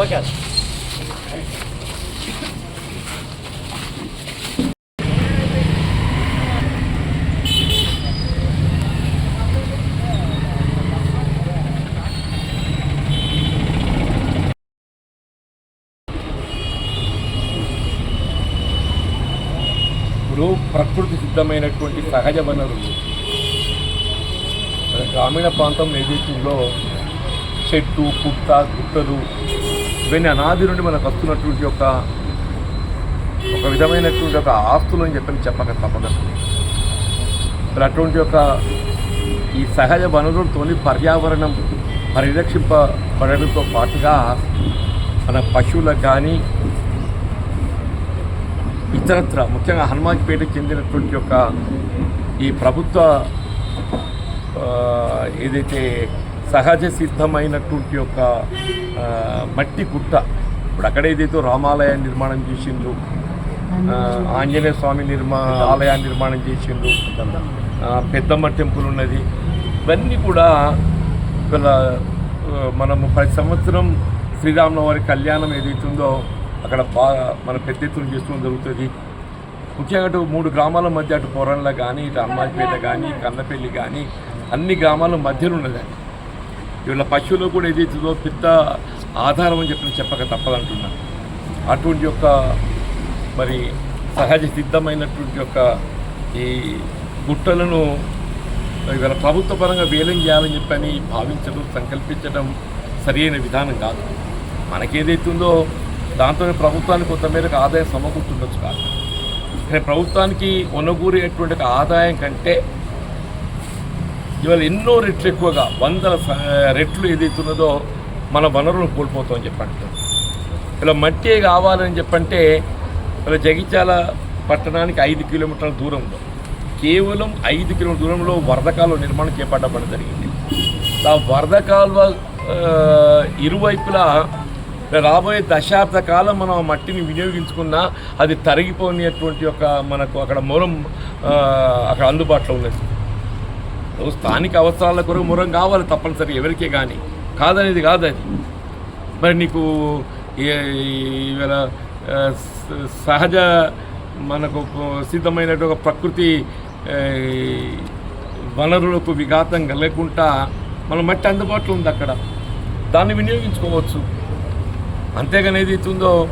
Okay ఇప్పుడు ప్రకృతి సిద్ధమైనటువంటి సహజ వనరులు. మన గ్రామీణ ప్రాంతం ఏదైతుందో చెట్టు పుట్ట గుట్టలు ఇవన్నీ అనాది నుండి మనకు వస్తున్నటువంటి ఒక ఒక విధమైనటువంటి ఒక ఆస్తులు అని చెప్పని చెప్పక తప్పదు. మరి అటువంటి ఒక ఈ సహజ వనరులతోని పర్యావరణం పరిరక్షింపబడడంతో పాటుగా మన పశువులకు కానీ ఇతరత్ర ముఖ్యంగా హనుమాన్పేటకి చెందినటువంటి యొక్క ఈ ప్రభుత్వ ఏదైతే సహజ సిద్ధమైనటువంటి యొక్క మట్టి గుట్ట ఇప్పుడు అక్కడ ఏదైతే రామాలయాన్ని నిర్మాణం చేసిండ్రు ఆంజనేయ స్వామి నిర్మా ఆలయాన్ని నిర్మాణం చేసిండ్రు పెద్దమ్మ టెంపుల్ ఉన్నది ఇవన్నీ కూడా ఇవాళ మనము ప్రతి సంవత్సరం శ్రీరామనవారి కళ్యాణం ఏదైతే ఉందో అక్కడ బాగా మన పెద్ద ఎత్తున చేసుకోవడం జరుగుతుంది. ముఖ్యంగా అటు మూడు గ్రామాల మధ్య అటు పొరంలో కానీ ఇటు హనుమాన్పేట కానీ కన్నపల్లి కానీ అన్ని గ్రామాల మధ్యలో ఉన్నదండి ఇవాళ పశువులు కూడా ఏదైతుందో పెద్ద ఆధారం అని చెప్పి చెప్పక తప్పదంటున్నాను అటువంటి యొక్క మరి సహజ సిద్ధమైనటువంటి యొక్క ఈ గుట్టలను ఇవాళ ప్రభుత్వ పరంగా వేలం చేయాలని చెప్పని భావించడం సంకల్పించడం సరైన విధానం కాదు. మనకేదైతుందో దాంతోనే ప్రభుత్వానికి కొంతమేరకు ఆదాయం సమకూర్చుండొచ్చు కాదు. కానీ ప్రభుత్వానికి ఒనగూరేటువంటి ఆదాయం కంటే ఇవాళ ఎన్నో రెట్లు ఎక్కువగా వందల రెట్లు ఏదైతున్నదో మన వనరులు కోల్పోతామని చెప్పండి ఇలా మట్టి కావాలని చెప్పంటే ఇలా జగిత్యాల పట్టణానికి ఐదు కిలోమీటర్ల దూరంలో కేవలం ఐదు కిలోమీటర్ల దూరంలో వరద కాలువ నిర్మాణం చేపట్టడం జరిగింది. ఆ వరద కాలువ ఇరువైపులా రాబోయే దశాబ్ద కాలం మనం ఆ మట్టిని వినియోగించుకున్నా అది తరిగిపోయినటువంటి ఒక మనకు అక్కడ మూలం అక్కడ అందుబాటులో ఉన్నది. స్థానిక అవసరాల కొరకు మురం కావాలి తప్పనిసరి ఎవరికే కానీ కాదనేది కాదు మరి నీకు ఇవాళ సహజ మనకు సిద్ధమైనటువంటి ఒక ప్రకృతి వనరులకు విఘాతం కలగకుండా మన మట్టి అందుబాటులో ఉంది అక్కడ. దాన్ని వినియోగించుకోవచ్చు. అంతేగాని ఏది ఉందో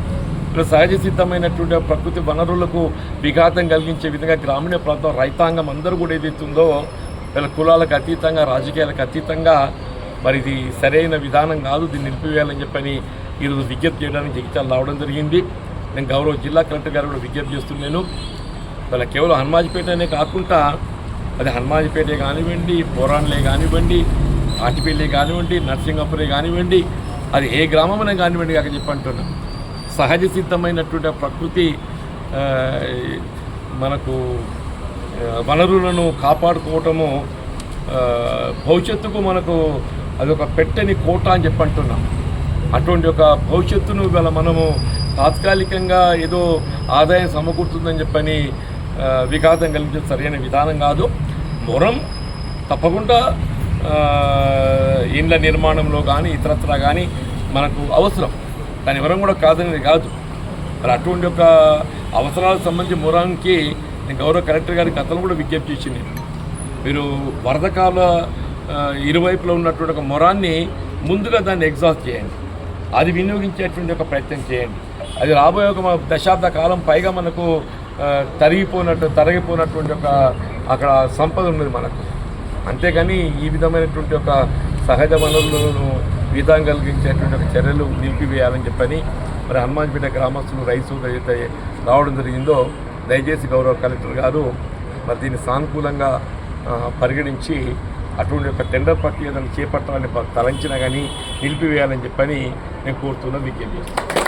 ఇప్పుడు సహజ సిద్ధమైనటువంటి ప్రకృతి వనరులకు విఘాతం కలిగించే విధంగా గ్రామీణ ప్రాంతం రైతాంగం అందరూ కూడా ఏదైతుందో వీళ్ళ కులాలకు అతీతంగా రాజకీయాలకు అతీతంగా మరి ఇది సరైన విధానం కాదు దీన్ని నిలిపివేయాలని చెప్పని ఈరోజు విజ్ఞప్తి చేయడానికి జగిత్యాలు రావడం జరిగింది. నేను గౌరవ జిల్లా కలెక్టర్ గారు కూడా విజ్ఞప్తి చేస్తున్నాను. వాళ్ళ కేవలం హనుమాజిపేటనే కాకుండా అది హనుమాజిపేటే కానివ్వండి పోరాన్లే కానివ్వండి ఆటిపల్లి కానివ్వండి నర్సింగపురే కానివ్వండి అది ఏ గ్రామమైనా కానివ్వండి కాక చెప్పంటున్నా. సహజ సిద్ధమైనటువంటి ప్రకృతి మనకు వనరులను కాపాడుకోవటము భవిష్యత్తుకు మనకు అదొక పెట్టని కోట అని చెప్పంటున్నాం అటువంటి ఒక భవిష్యత్తును ఇవాళ మనము తాత్కాలికంగా ఏదో ఆదాయం సమకూరుతుందని చెప్పని విఘాతం కలిగించే సరైన విధానం కాదు. మొరం తప్పకుండా ఇండ్ల నిర్మాణంలో కానీ ఇతరత్ర కానీ మనకు అవసరం. దాని వరం కూడా కాదనేది కాదు. మరి అటువంటి ఒక అవసరాలకు సంబంధించి మొరంకి నేను గౌరవ కలెక్టర్ గారి అతను కూడా విజ్ఞప్తి ఇచ్చింది మీరు వరదకాల ఇరువైపులో ఉన్నటువంటి ఒక మొరాన్ని ముందుగా దాన్ని ఎగ్జాస్ట్ చేయండి. అది వినియోగించేటువంటి ఒక ప్రయత్నం చేయండి. అది రాబోయే ఒక దశాబ్ద కాలం పైగా మనకు తరిగిపోయినట్టు తరిగిపోయినటువంటి ఒక అక్కడ సంపద ఉన్నది మనకు. అంతేగాని ఈ విధమైనటువంటి ఒక సహజ వనరులను విధానం కలిగించేటువంటి ఒక చర్యలు నిలిపివేయాలని చెప్పని మరి హనుమాన్పేట గ్రామస్తులు రైతు ఏదైతే రావడం జరిగిందో దయచేసి గౌరవ కలెక్టర్ గారు మరి దీన్ని సానుకూలంగా పరిగణించి అటువంటి ఒక టెండర్ ప్రక్రియ చేపట్టాలని తలంచినా కానీ నిలిపివేయాలని చెప్పని నేను కోరుతున్నా విజ్ఞప్తి చేస్తున్నాను.